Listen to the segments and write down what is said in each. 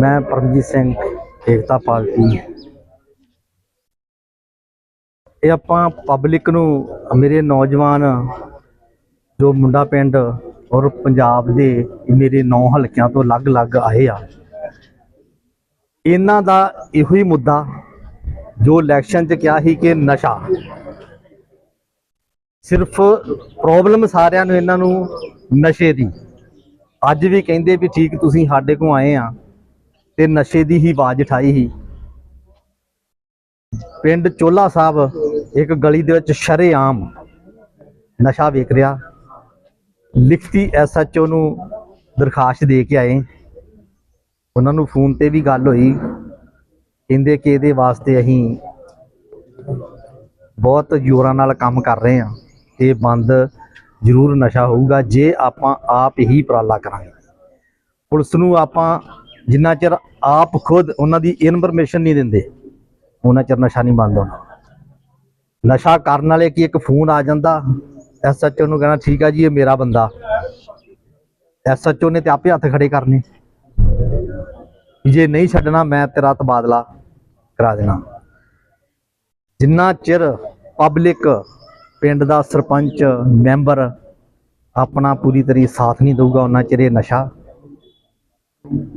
ਮੈਂ ਪਰਮਜੀਤ ਸਿੰਘ, ਏਕਤਾ ਪਾਰਟੀ। ਇਹ ਆਪਾਂ ਪਬਲਿਕ ਨੂੰ, ਮੇਰੇ ਨੌਜਵਾਨ, ਜੋ ਮੁੰਡਾ ਪਿੰਡ ਔਰ ਪੰਜਾਬ ਦੇ ਮੇਰੇ ਨੌ ਹਲਕਿਆਂ ਤੋਂ ਅਲੱਗ-ਅਲੱਗ ਆਏ ਆ। ਇਹਨਾਂ ਦਾ ਇਹੋ ਹੀ ਮੁੱਦਾ, ਜੋ ਇਲੈਕਸ਼ਨ 'ਚ ਕਿਹਾ ਸੀ ਕਿ ਨਸ਼ਾ। ਸਿਰਫ ਪ੍ਰੋਬਲਮ ਸਾਰਿਆਂ ਨੂੰ ਇਹਨਾਂ ਨੂੰ ਨਸ਼ੇ ਦੀ। ਅੱਜ ਵੀ ਕਹਿੰਦੇ ਵੀ ਠੀਕ ਤੁਸੀਂ ਸਾਡੇ ਕੋਲ ਆਏ ਆ ਤੇ ਨਸ਼ੇ ਦੀ ਹੀ ਆਵਾਜ਼ ਉਠਾਈ ਸੀ। ਪਿੰਡ ਚੋਲਾ ਸਾਹਿਬ ਇੱਕ ਗਲੀ ਦੇ ਵਿੱਚ ਸ਼ਰੇਆਮ ਨਸ਼ਾ ਵੇਖ ਰਿਹਾ। ਲਿਖਤੀ ਐਸਐਚਓ ਨੂੰ ਦਰਖਾਸਤ ਦੇ ਕੇ ਆਏ। ਉਹਨਾਂ ਨੂੰ ਫੋਨ ਤੇ ਵੀ ਗੱਲ ਹੋਈ। ਕਹਿੰਦੇ ਕਿ ਇਹਦੇ ਵਾਸਤੇ ਅਸੀਂ ਬਹੁਤ ਜ਼ੋਰਾਂ ਨਾਲ ਕੰਮ ਕਰ ਰਹੇ ਹਾਂ ਇਹ ਬੰਦ ਜ਼ਰੂਰ ਨਸ਼ਾ ਹੋਊਗਾ, ਜੇ ਆਪਾਂ ਆਪ ਹੀ ਉਪਰਾਲਾ ਕਰਾਂਗੇ। ਪੁਲਿਸ ਨੂੰ ਆਪਾਂ ਜਿੰਨਾ ਚਿਰ ਆਪ ਖੁਦ ਉਹਨਾਂ ਦੀ ਇਨਫੋਰਮੇਸ਼ਨ ਨਹੀਂ ਦਿੰਦੇ, ਉਹਨਾਂ ਚਿਰ ਨਸ਼ਾ ਨਹੀਂ ਬੰਦ ਹੋਣਾ। ਨਸ਼ਾ ਕਰਨ ਵਾਲੇ ਕੀ ਇੱਕ ਫੋਨ ਆ ਜਾਂਦਾ ਐਸਐਚਓ ਨੂੰ ਕਹਿਣਾ, ਠੀਕ ਆ ਜੀ, ਇਹ ਮੇਰਾ ਬੰਦਾ। ਐਸਐਚਓ ਨੇ ਤੇ ਆਪੇ ਹੱਥ ਖੜੇ ਕਰਨੇ। ਜੇ ਨਹੀਂ ਛੱਡਣਾ, ਮੈਂ ਤੇਰਾ ਤਬਾਦਲਾ ਕਰਾ ਦੇਣਾ। ਜਿੰਨਾ ਚਿਰ ਪਬਲਿਕ ਪਿੰਡ ਦਾ ਸਰਪੰਚ, ਮੈਂਬਰ ਆਪਣਾ ਪੂਰੀ ਤਰੀ ਸਾਥ ਨਹੀਂ ਦਊਗਾ, ਉਹਨਾਂ ਚਿਰ ਨਸ਼ਾ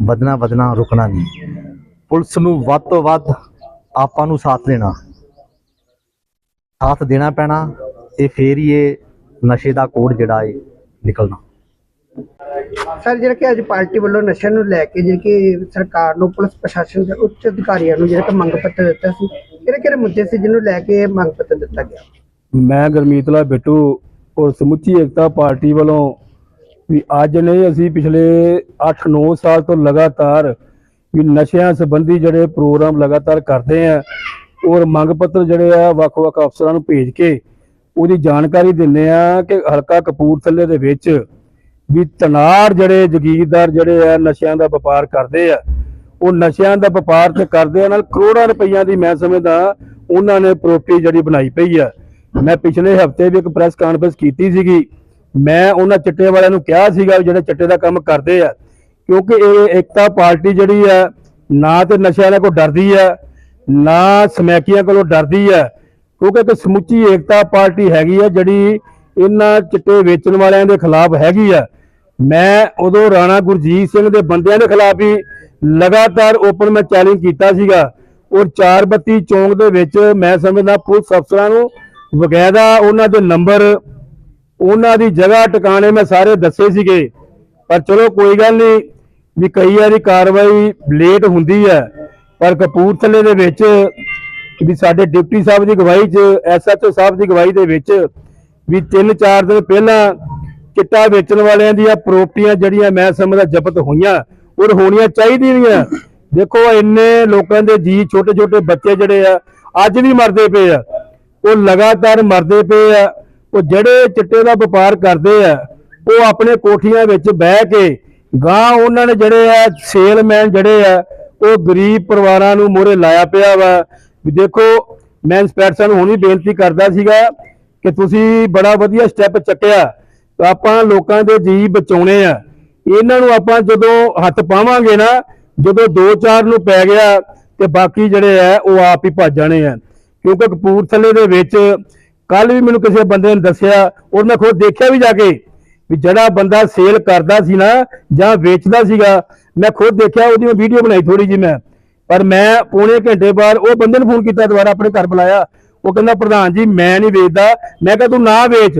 ਵਧਣਾ ਵਧਣਾ ਰੁਕਣਾ ਨਹੀਂ। ਪੁਲਿਸ ਨੂੰ ਵੱਧ ਤੋਂ ਵੱਧ ਆਪਾਂ ਨੂੰ ਸਾਥ ਦੇਣਾ। ਸਾਥ ਦੇਣਾ ਪੈਣਾ ਤੇ ਫੇਰ ਹੀ ਇਹ ਨਸ਼ੇ ਦਾ ਕੋਡ ਜਿਹੜਾ ਹੈ ਨਿਕਲਣਾ। ਸਰ, ਜਿਹੜਾ ਕਿ ਅੱਜ ਪਾਰਟੀ ਵੱਲੋਂ ਨਸ਼ਾ ਨੂੰ ਲੈ ਕੇ ਜਿਹੜੇ ਕਿ ਸਰਕਾਰ ਨੂੰ, ਪੁਲਿਸ ਪ੍ਰਸ਼ਾਸਨ ਦੇ ਉੱਚ ਅਧਿਕਾਰੀਆਂ ਨੂੰ ਜਿਹੜਾ ਕਿ ਮੰਗ ਪੱਤਰ ਦਿੱਤਾ ਸੀ ਕਿਹੜੇ ਕਿਹੜੇ ਮੁੱਦੇ ਸੀ ਜਿਹਨੂੰ ਲੈ ਕੇ ਮੰਗ ਪੱਤਰ ਦਿੱਤਾ ਗਿਆ? ਮੈਂ ਗੁਰਮੀਤ ਬਿੱਟੂ ਔਰ ਸਮੁੱਚੀ ਏਕਤਾ ਪਾਰਟੀ ਵੱਲੋਂ ਵੀ ਅੱਜ ਨਹੀਂ ਅਸੀਂ ਪਿਛਲੇ 8-9 ਸਾਲ ਤੋਂ ਲਗਾਤਾਰ ਵੀ ਨਸ਼ਿਆਂ ਸੰਬੰਧੀ ਜਿਹੜੇ ਪ੍ਰੋਗਰਾਮ ਲਗਾਤਾਰ ਕਰਦੇ ਆ ਔਰ ਮੰਗ ਪੱਤਰ ਜਿਹੜੇ ਆ ਵੱਖ-ਵੱਖ ਅਫਸਰਾਂ ਨੂੰ ਭੇਜ ਕੇ ਉਹਦੀ ਜਾਣਕਾਰੀ ਦਿੰਦੇ ਆ ਕਿ ਹਲਕਾ ਕਪੂਰਥਲੇ ਦੇ ਵਿੱਚ ਵੀ ਤਨਾਰ ਜਿਹੜੇ ਜਗੀਰਦਾਰ ਜਿਹੜੇ ਆ ਨਸ਼ਿਆਂ ਦਾ ਵਪਾਰ ਕਰਦੇ ਆ, ਉਹ ਨਸ਼ਿਆਂ ਦਾ ਵਪਾਰ ਤੇ ਕਰਦੇ ਆ, ਨਾਲ ਕਰੋੜਾਂ ਰੁਪਈਆਂ ਦੀ ਮੈਂ ਸਮਝਦਾ ਉਹਨਾਂ ਨੇ ਪ੍ਰਾਪਰਟੀ ਜਿਹੜੀ ਬਣਾਈ ਪਈ ਆ। ਮੈਂ ਪਿਛਲੇ ਹਫ਼ਤੇ ਵੀ ਇੱਕ ਪ੍ਰੈਸ ਕਾਨਫਰੰਸ ਕੀਤੀ ਸੀਗੀ। ਮੈਂ ਉਹਨਾਂ ਚਿੱਟੇ ਵਾਲਿਆਂ ਨੂੰ ਕਿਹਾ ਸੀਗਾ ਵੀ ਜਿਹੜੇ ਚਿੱਟੇ ਦਾ ਕੰਮ ਕਰਦੇ ਆ, ਕਿਉਂਕਿ ਇਹ ਏਕਤਾ ਪਾਰਟੀ ਜਿਹੜੀ ਆ, ਨਾ ਤੇ ਨਸ਼ਿਆਂ ਵਾਲਿਆਂ ਕੋਲ ਡਰਦੀ ਆ, ਨਾ ਸਮੈਕੀਆਂ ਕੋਲੋਂ ਡਰਦੀ ਆ, ਕਿਉਂਕਿ ਇੱਕ ਸਮੁੱਚੀ ਏਕਤਾ ਪਾਰਟੀ ਹੈਗੀ ਆ ਜਿਹੜੀ ਇਹਨਾਂ ਚਿੱਟੇ ਵੇਚਣ ਵਾਲਿਆਂ ਦੇ ਖਿਲਾਫ ਹੈਗੀ ਆ। ਮੈਂ ਉਦੋਂ ਰਾਣਾ ਗੁਰਜੀਤ ਸਿੰਘ ਦੇ ਬੰਦਿਆਂ ਦੇ ਖਿਲਾਫ ਹੀ ਲਗਾਤਾਰ ਓਪਨ ਮੈਂ ਚੈਲੰਜ ਕੀਤਾ ਸੀਗਾ। ਔਰ 432 ਚੌਂਕ ਦੇ ਵਿੱਚ ਮੈਂ ਸਮਝਦਾ ਪੁਲਿਸ ਅਫਸਰਾਂ ਨੂੰ ਵਕਾਇਦਾ ਉਹਨਾਂ ਦੇ ਨੰਬਰ, ਉਹਨਾਂ ਦੀ ਜਗ੍ਹਾ ਟਿਕਾਣੇ ਮੈਂ ਸਾਰੇ ਦੱਸੇ ਸੀਗੇ। ਪਰ ਚਲੋ ਕੋਈ ਗੱਲ ਨਹੀਂ, ਵੀ ਕਈ ਵਾਰੀ ਕਾਰਵਾਈ ਲੇਟ ਹੁੰਦੀ ਹੈ। ਪਰ ਕਪੂਰਥਲੇ ਦੇ ਵਿੱਚ ਵੀ ਸਾਡੇ ਡਿਪਟੀ ਸਾਹਿਬ ਦੀ ਅਗਵਾਈ 'ਚ ਐਸਐਚਓ ਸਾਹਿਬ ਦੀ ਅਗਵਾਈ ਦੇ ਵਿੱਚ ਵੀ 3-4 ਦਿਨ ਪਹਿਲਾਂ ਚਿੱਟਾ ਵੇਚਣ ਵਾਲਿਆਂ ਦੀਆਂ ਪ੍ਰੋਪਰਟੀਆਂ ਜਿਹੜੀਆਂ ਮੈਂ ਸਮਝਦਾ ਜ਼ਬਤ ਹੋਈਆਂ, ਉਹ ਹੋਣੀਆਂ ਚਾਹੀਦੀਆਂ। ਦੇਖੋ, ਇੰਨੇ ਲੋਕਾਂ ਦੇ ਜੀ ਛੋਟੇ ਛੋਟੇ ਬੱਚੇ ਜਿਹੜੇ ਆ, ਅੱਜ ਵੀ ਮਰਦੇ ਪਏ ਆ। ਉਹ ਲਗਾਤਾਰ ਮਰਦੇ ਪਏ ਆ। ਉਹ ਜਿਹੜੇ ਚਿੱਟੇ ਦਾ ਵਪਾਰ ਕਰਦੇ ਆ, ਉਹ ਆਪਣੇ ਕੋਠੀਆਂ ਵਿੱਚ ਬਹਿ ਕੇ ਗਾਂ ਉਹਨਾਂ ਨੇ ਜਿਹੜੇ ਆ, ਸੇਲਮੈਨ ਜਿਹੜੇ ਆ, ਉਹ ਗਰੀਬ ਪਰਿਵਾਰਾਂ ਨੂੰ ਮੋਰੇ ਲਾਇਆ ਪਿਆ ਵਾ। ਵੀ ਦੇਖੋ, ਮੈਂ ਇੰਸਪੈਕਟਰ ਸਾਹਿਬ ਨੂੰ ਹੁਣੀ ਬੇਨਤੀ ਕਰਦਾ ਸੀਗਾ ਕਿ ਤੁਸੀਂ ਬੜਾ ਵਧੀਆ ਸਟੈਪ ਚੱਕਿਆ। ਆਪਾਂ ਲੋਕਾਂ ਦੇ ਜੀ ਬਚਾਉਣੇ ਆ। ਇਹਨਾਂ ਨੂੰ ਆਪਾਂ ਜਦੋਂ ਹੱਥ ਪਾਵਾਂਗੇ ਨਾ, ਜਦੋਂ 2-4 ਨੂੰ ਪੈ ਗਿਆ ਤੇ ਬਾਕੀ ਜਿਹੜੇ ਆ, ਉਹ ਆਪ ਹੀ ਭੱਜ ਜਾਣੇ ਆ। ਕਿਉਂਕਿ ਕਪੂਰਥਲੇ ਦੇ ਵਿੱਚ ਕੱਲ ਵੀ ਮੈਨੂੰ ਕਿਸੇ ਬੰਦੇ ਨੇ ਦੱਸਿਆ ਔਰ ਮੈਂ ਖੁਦ ਦੇਖਿਆ ਵੀ ਜਾ ਕੇ ਵੀ ਜਿਹੜਾ ਬੰਦਾ ਸੇਲ ਕਰਦਾ ਸੀ ਨਾ ਜਾਂ ਵੇਚਦਾ ਸੀਗਾ, ਮੈਂ ਖੁਦ ਦੇਖਿਆ, ਉਹਦੀ ਮੈਂ ਵੀਡੀਓ ਬਣਾਈ ਥੋੜੀ ਜੀ ਮੈਂ। ਪਰ ਮੈਂ ਪੌਣੇ ਘੰਟੇ ਬਾਅਦ ਉਹ ਬੰਦੇ ਨੂੰ ਫੋਨ ਕੀਤਾ ਦੁਬਾਰਾ, ਆਪਣੇ ਘਰ ਬੁਲਾਇਆ। ਉਹ ਕਹਿੰਦਾ, ਪ੍ਰਧਾਨ ਜੀ, ਮੈਂ ਨਹੀਂ ਵੇਚਦਾ। ਮੈਂ ਕਿਹਾ, ਤੂੰ ਨਾ ਵੇਚ।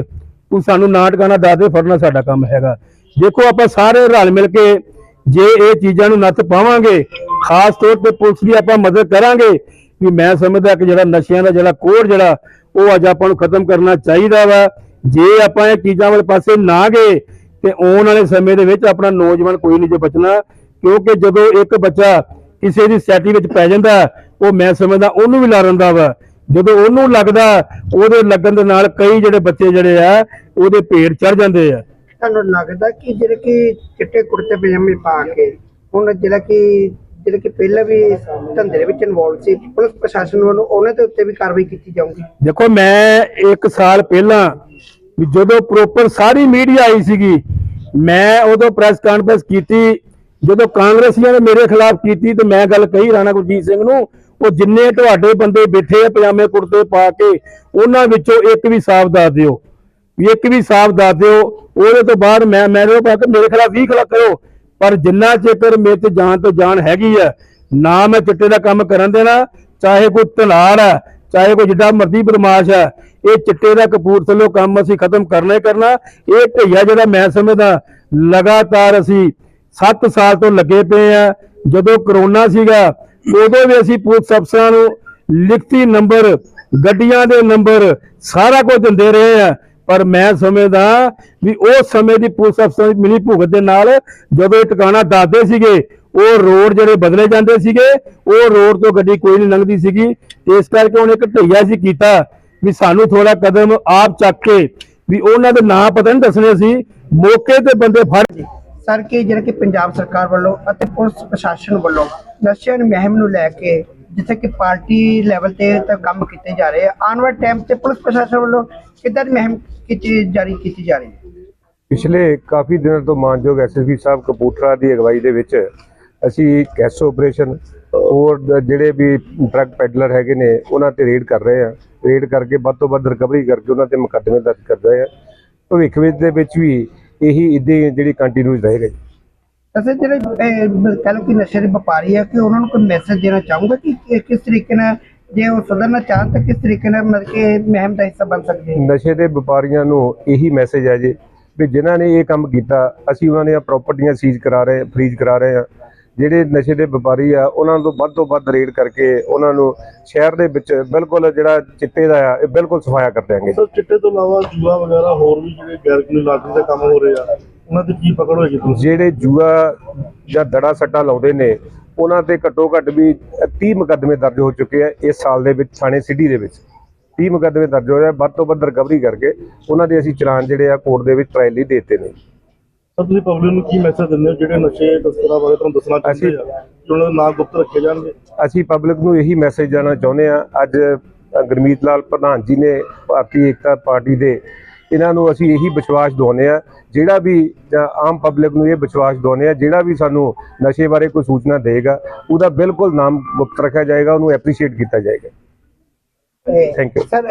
ਤੂੰ ਸਾਨੂੰ ਨਾ ਟਿਕਾਣਾ, ਦੱਸ ਦੇ, ਫੜਨਾ ਸਾਡਾ ਕੰਮ ਹੈਗਾ। ਦੇਖੋ, ਆਪਾਂ ਸਾਰੇ ਰਲ ਮਿਲ ਕੇ ਜੇ ਇਹ ਚੀਜ਼ਾਂ ਨੂੰ ਨੱਥ ਪਾਵਾਂਗੇ, ਖਾਸ ਤੌਰ ਤੇ ਪੁਲਿਸ ਦੀ ਆਪਾਂ ਮਦਦ ਕਰਾਂਗੇ ਵੀ ਮੈਂ ਸਮਝਦਾ ਕਿ ਜਿਹੜਾ ਨਸ਼ਿਆਂ ਦਾ ਜਿਹੜਾ ਕੋੜ ਜਿਹੜਾ, ਉਹ ਅੱਜ ਆਪਾਂ ਨੂੰ ਖਤਮ ਕਰਨਾ ਚਾਹੀਦਾ ਵਾ। ਜੇ ਆਪਾਂ ਇਹ ਚੀਜ਼ਾਂ ਵਾਲੇ ਪਾਸੇ ਨਾ ਗਏ, ਤੇ ਆਉਣ ਵਾਲੇ ਸਮੇਂ ਦੇ ਵਿੱਚ ਆਪਣਾ ਨੌਜਵਾਨ ਕੋਈ ਨਹੀਂ ਜੇ ਬਚਣਾ, ਕਿਉਂਕਿ ਜਦੋਂ ਇੱਕ ਬੱਚਾ ਕਿਸੇ ਦੀ ਸੈਟੀ ਵਿੱਚ ਪੈ ਜਾਂਦਾ, ਉਹ ਮੈਂ ਸਮਝਦਾ ਉਹਨੂੰ ਵੀ ਲਾਰੰਦਾ ਵਾ। ਜਦੋਂ ਉਹਨੂੰ ਲੱਗਦਾ, ਉਹਦੇ ਲੱਗਣ ਦੇ ਨਾਲ ਕਈ ਜਿਹੜੇ ਬੱਚੇ ਜਿਹੜੇ ਆ, ਉਹਦੇ ਪੇਟ ਚੜ ਜਾਂਦੇ ਆ। ਤੁਹਾਨੂੰ ਲੱਗਦਾ ਕਿ ਜਿਹੜੇ ਕਿ ਚਿੱਟੇ ਕੁੜਤੇ ਪਜਾਮੇ ਪਾ ਕੇ, ਹੁਣ ਜਿਹੜਾ ਕਿ ਜਿਹੜੇ ਕਿ ਪਹਿਲਾਂ ਵੀ ਧੰਦੇ ਦੇ ਵਿੱਚ ਇਨਵੋਲਵ ਸੀ, ਪੁਲਿਸ ਪ੍ਰਸ਼ਾਸਨ ਵੱਲੋਂ ਉਹਨਾਂ ਦੇ ਉੱਤੇ ਵੀ ਕਾਰਵਾਈ ਕੀਤੀ ਜਾਊਗੀ। ਦੇਖੋ, ਮੈਂ ਇੱਕ ਸਾਲ ਪਹਿਲਾਂ ਵੀ ਜਦੋਂ ਪ੍ਰੋਪਰ ਸਾਰੀ ਮੀਡੀਆ ਆਈ ਸੀਗੀ, ਮੈਂ ਉਦੋਂ ਪ੍ਰੈਸ ਕਾਨਫਰੰਸ ਕੀਤੀ, ਜਦੋਂ ਕਾਂਗਰਸੀਆਂ ਨੇ ਮੇਰੇ ਖਿਲਾਫ ਕੀਤੀ ਤੇ ਮੈਂ ਗੱਲ ਕਹੀ ਰਾਣਾ ਗੁਰਜੀਤ ਸਿੰਘ ਨੂੰ, ਉਹ ਜਿੰਨੇ ਤੁਹਾਡੇ ਬੰਦੇ ਬੈਠੇ ਆ ਪਜਾਮੇ ਕੁੜਤੇ ਪਾ ਕੇ, ਉਹਨਾਂ ਵਿੱਚੋਂ ਇੱਕ ਵੀ ਸਾਫ਼ ਦੱਸ ਦਿਓ। ਵੀ ਇੱਕ ਵੀ ਸਾਫ਼ ਦੱਸ ਦਿਓ, ਉਹਦੇ ਤੋਂ ਬਾਅਦ ਮੈਂ ਮੇਰੇ ਪਾ ਕੇ ਮੇਰੇ ਖਿਲਾਫ 20 ਖਿਲਾਫ ਕਰੋ ਪਰ ਜਿੰਨਾ ਚਿਰ ਮੇਰੇ ਤੇ ਜਾਨ ਤੋਂ ਜਾਨ ਹੈਗੀ ਆ, ਨਾ ਮੈਂ ਚਿੱਟੇ ਦਾ ਕੰਮ ਕਰਨ ਦੇਣਾ, ਚਾਹੇ ਕੋਈ ਤਲਾੜ ਹੈ ਚਾਹੇ ਕੋਈ ਜਿੱਡਾ ਮਰਜ਼ੀ ਬਦਮਾਸ਼ ਹੈ ਇਹ ਚਿੱਟੇ ਦਾ ਕਪੂਰਥਲੋਂ ਕੰਮ ਅਸੀਂ ਖਤਮ ਕਰਨਾ ਹੀ ਕਰਨਾ। ਇਹ ਢਈਆ ਜਿਹੜਾ ਮੈਂ ਸਮਝਦਾ, ਲਗਾਤਾਰ ਅਸੀਂ 7 ਸਾਲ ਤੋਂ ਲੱਗੇ ਪਏ ਆ। ਜਦੋਂ ਕਰੋਨਾ ਸੀਗਾ, ਉਦੋਂ ਵੀ ਅਸੀਂ ਪੁਲਿਸ ਅਫਸਰਾਂ ਨੂੰ ਲਿਖਤੀ ਨੰਬਰ, ਗੱਡੀਆਂ ਦੇ ਨੰਬਰ ਸਾਰਾ ਕੁਝ ਦਿੰਦੇ ਰਹੇ ਆ। ਪਰ ਮੈਂ ਸਮਝਦਾ ਵੀ ਉਸ ਸਮੇਂ ਦੀ ਪੁਲਿਸ ਅਫਸਰਾਂ ਦੀ ਮਿਲੀ ਭੁਗਤ ਦੇ ਨਾਲ ਜਦੋਂ ਇਹ ਟਿਕਾਣਾ ਦੱਸਦੇ ਸੀਗੇ, ਉਹ ਰੋਡ ਜਿਹੜੇ ਬਦਲੇ ਜਾਂਦੇ ਸੀਗੇ, ਉਹ ਰੋਡ ਤੋਂ ਗੱਡੀ ਕੋਈ ਨਹੀਂ ਲੰਘਦੀ ਸੀਗੀ। ਇਸ ਕਰਕੇ ਉਹਨੇ ਇੱਕ ਢਈਆ ਸੀ ਕੀਤਾ ਵੀ ਸਾਨੂੰ ਥੋੜਾ ਕਦਮ ਆਪ ਚੱਕ ਕੇ ਵੀ ਉਹਨਾਂ ਦੇ ਨਾਂ ਪਤਾ ਨਹੀਂ ਦੱਸਣੇ ਸੀ, ਮੌਕੇ ਤੇ ਬੰਦੇ ਫੜ ਸਰ, ਕਿ ਜਿਹੜਾ ਕਿ ਪੰਜਾਬ ਸਰਕਾਰ ਵੱਲੋਂ ਅਤੇ ਪੁਲਿਸ ਪ੍ਰਸ਼ਾਸਨ ਵੱਲੋਂ ਨਸ਼ਿਆਂ ਦੀ ਮੁਹਿੰਮ ਨੂੰ ਲੈ ਕੇ ਜਿੱਥੇ ਕਿ ਪਾਰਟੀ ਲੈਵਲ ਤੇ ਤਾਂ ਕੰਮ ਕੀਤੇ ਜਾ ਰਹੇ ਆ। ਆਉਣ ਵਾਲੇ ਟਾਈਮ ਤੇ ਪੁਲਿਸ ਪ੍ਰਸ਼ਾਸਨ ਵੱਲੋਂ ਕਿੱਦਾਂ ਦੀ ਮੁਹਿੰਮ ਕੀਤੀ, ਜਾਰੀ ਕੀਤੀ ਜਾ ਰਹੀ ਹੈ? ਪਿਛਲੇ ਕਾਫੀ ਦਿਨਾਂ ਤੋਂ ਮਾਨਯੋਗ ਐਸਐਸਪੀ ਸਾਹਿਬ ਕਪੂਰਥਲਾ ਦੀ ਅਗਵਾਈ ਦੇ ਵਿੱਚ ਅਸੀਂ ਕੈਸੋ ਆਪਰੇਸ਼ਨ ਹੋਰ ਜਿਹੜੇ ਵੀ ਡਰੱਗ ਪੈਡਲਰ ਹੈਗੇ ਨੇ, ਉਹਨਾਂ ਤੇ ਰੇਡ ਕਰ ਰਹੇ ਆ ਰੇਡ ਕਰਕੇ ਵੱਧ ਤੋਂ ਵੱਧ ਰਿਕਵਰੀ ਕਰਕੇ ਉਹਨਾਂ ਤੇ ਮੁਕੱਦਮੇ ਦਰਜ ਕਰ ਰਹੇ ਆ ਭਵਿੱਖ ਵਿੱਚ ਦੇ ਵਿੱਚ ਵੀ ਇਹੀ ਇਦਾਂ ਜਿਹੜੀ ਕੰਟੀਨਿਊਸ ਰਹੇਗਾ ਅਸੀਂ ਜਿਹੜੇ ਕਹ ਲਓ ਕਿ ਨਸ਼ੇ ਦੇ ਵਪਾਰੀ ਆ ਕਿ ਉਹਨਾਂ ਨੂੰ ਕੋਈ ਮੈਸੇਜ ਦੇਣਾ ਚਾਹੂੰਗਾ ਕਿ ਕਿਸ ਤਰੀਕੇ ਨਾਲ ਜੇ ਉਹ ਸੁਧਰਨਾ ਚਾਹਣ ਤਾਂ ਕਿਸ ਤਰੀਕੇ ਨਾਲ ਮਤਲਬ ਕਿ ਮੁਹਿੰਮ ਦਾ ਹਿੱਸਾ ਬਣ ਸਕਦੇ ਆ? ਨਸ਼ੇ ਦੇ ਵਪਾਰੀਆਂ ਨੂੰ ਇਹੀ ਮੈਸੇਜ ਹੈ ਜੀ ਵੀ ਜਿਨ੍ਹਾਂ ਨੇ ਇਹ ਕੰਮ ਕੀਤਾ ਅਸੀਂ ਉਹਨਾਂ ਦੀਆਂ ਪ੍ਰਾਪਰਟੀਆਂ ਸੀਜ਼ ਕਰਾ ਰਹੇ ਫਰੀਜ਼ ਕਰਾ ਰਹੇ ਆ। ਜਿਹੜੇ ਨਸ਼ੇ ਦੇ ਵਪਾਰੀ ਆ ਉਹਨਾਂ ਤੋਂ ਵੱਧ ਤੋਂ ਵੱਧ ਰੇਡ ਕਰਕੇ ਉਹਨਾਂ ਨੂੰ ਸ਼ਹਿਰ ਦੇ ਵਿੱਚ ਬਿਲਕੁਲ ਜਿਹੜਾ ਚਿੱਟੇ ਦਾ ਆ ਇਹ ਬਿਲਕੁਲ ਸਫਾਇਆ ਕਰ ਦਿਆਂਗੇ। ਸਰ ਚਿੱਟੇ ਤੋਂ ਇਲਾਵਾ ਜੂਆ ਵਗੈਰਾ ਹੋਰ ਵੀ ਜਿਹੜੇ ਗੈਰ ਕਾਨੂੰਨੀ ਲਾਟਰੀ ਦੇ ਕੰਮ ਹੋ ਰਹੇ ਆ ਉਹਨਾਂ ਦੀ ਕੀ ਪਕੜ ਹੋਏਗੀ ਤੁਸੀਂ ਜਿਹੜੇ ਜੂਆ ਜਾਂ ਦੜਾ ਸੱਟਾ ਲਾਉਂਦੇ ਨੇ ਉਹਨਾਂ ਤੇ ਘੱਟੋ ਘੱਟ ਵੀ 30 ਮੁਕੱਦਮੇ ਦਰਜ ਹੋ ਚੁੱਕੇ ਆ ਇਸ ਸਾਲ ਦੇ ਵਿੱਚ ਥਾਣੇ ਸਿਟੀ ਦੇ ਵਿੱਚ। 30 ਮੁਕੱਦਮੇ ਦਰਜ ਹੋਏ ਆ ਵੱਧ ਤੋਂ ਵੱਧ ਰਿਕਵਰੀ ਕਰਕੇ ਉਹਨਾਂ ਦੇ ਅਸੀਂ ਚਲਾਨ ਜਿਹੜੇ ਆ ਕੋਰਟ ਦੇ ਵਿੱਚ ਟ੍ਰਾਇਲ ਲਈ ਦਿੱਤੇ ਨੇ। ਸਰ ਤੁਸੀਂ ਪਬਲਿਕ ਨੂੰ ਕੀ ਮੈਸੇਜ ਦਿੰਦੇ ਹੋ? ਜਿਹੜੇ ਨਸ਼ੇ ਤਸਕਰਾਂ ਬਾਰੇ ਤੁਹਾਨੂੰ ਦੱਸਣਾ ਚਾਹੁੰਦੇ ਆ ਕਿ ਉਹਨਾਂ ਦੇ ਨਾਂ ਗੁਪਤ ਰੱਖੇ ਜਾਣਗੇ? ਅਸੀਂ ਪਬਲਿਕ ਨੂੰ ਇਹੀ ਮੈਸੇਜ ਦੇਣਾ ਚਾਹੁੰਦੇ ਆ। ਅੱਜ ਗੁਰਮੀਤ ਲਾਲ ਪ੍ਰਧਾਨ ਜੀ ਨੇ ਭਾਰਤੀ ਏਕਤਾ ਪਾਰਟੀ ਦੇ ਇਹਨਾਂ ਨੂੰ ਅਸੀਂ ਇਹੀ ਵਿਸ਼ਵਾਸ ਦਿਵਾਉਂਦੇ ਆ ਜਿਹੜਾ ਵੀ ਆਮ ਪਬਲਿਕ ਨੂੰ ਇਹ ਵਿਸ਼ਵਾਸ ਦਿਵਾਉਂਦੇ ਆ ਜਿਹੜਾ ਵੀ ਸਾਨੂੰ ਨਸ਼ੇ ਬਾਰੇ ਕੋਈ ਸੂਚਨਾ ਦੇਗਾ ਉਹਦਾ ਬਿਲਕੁਲ ਨਾਮ ਗੁਪਤ ਰੱਖਿਆ ਜਾਏਗਾ ਉਹਨੂੰ ਐਪਰੀਸ਼ੀਏਟ ਕੀਤਾ ਜਾਏਗਾ you. ਸਰ